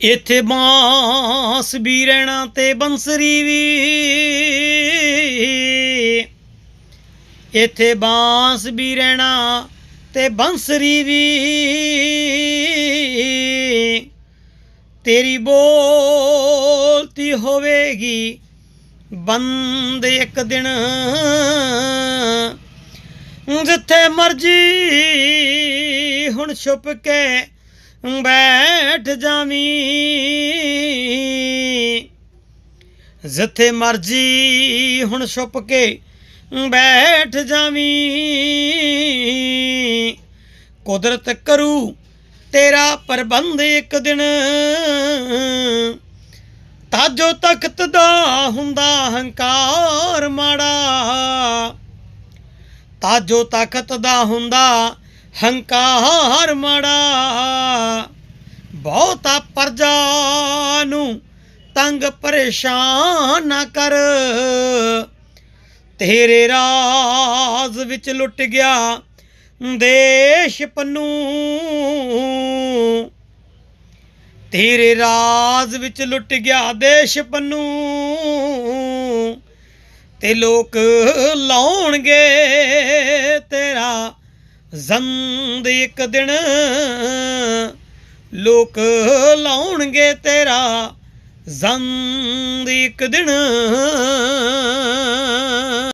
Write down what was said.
ਇੱਥੇ ਬਾਂਸ ਵੀ ਰਹਿਣਾ ਤੇ ਬੰਸਰੀ ਵੀ। ਇੱਥੇ ਬਾਂਸ ਵੀ ਰਹਿਣਾ ਤੇ ਬੰਸਰੀ ਵੀ। ਤੇਰੀ ਬੋਲਤੀ ਹੋਵੇਗੀ ਬੰਦ ਇੱਕ ਦਿਨ। ਜਿੱਥੇ ਮਰਜ਼ੀ ਹੁਣ ਛੁਪ ਕੇ ਬੈਠ ਜਾਵੀਂ। ਜਿੱਥੇ ਮਰਜ਼ੀ ਹੁਣ ਛੁਪ ਕੇ ਬੈਠ ਜਾਵੀਂ। ਕੁਦਰਤ ਕਰੂ ਤੇਰਾ ਪ੍ਰਬੰਧ ਇੱਕ ਦਿਨ। ਤਾਜੋ ਤਖਤ ਦਾ ਹੁੰਦਾ ਹੰਕਾਰ ਮਾੜਾ। ਤਾਜੋ ਤਾਕਤ ਦਾ ਹੁੰਦਾ ਹੰਕਾਰ ਮਾੜਾ। ਬਹੁਤਾ ਪਰਜਾ ਨੂੰ ਤੰਗ ਪਰੇਸ਼ਾਨ ਨਾ ਕਰ। ਤੇਰੇ ਰਾਜ਼ ਵਿੱਚ ਲੁੱਟ ਗਿਆ ਦੇਸ਼ ਪੰਨੂ। ਤੇਰੇ ਰਾਜ਼ ਵਿੱਚ ਲੁੱਟ ਗਿਆ ਦੇਸ਼ ਪੰਨੂ। ਤੇ ਲੋਕ ਲਾਉਣਗੇ ਤੇਰਾ ਜ਼ੰਦ ਇੱਕ ਦਿਨ। ਲੋਕ ਲਾਉਣਗੇ ਤੇਰਾ ਜ਼ੰਦ ਇੱਕ ਦਿਨ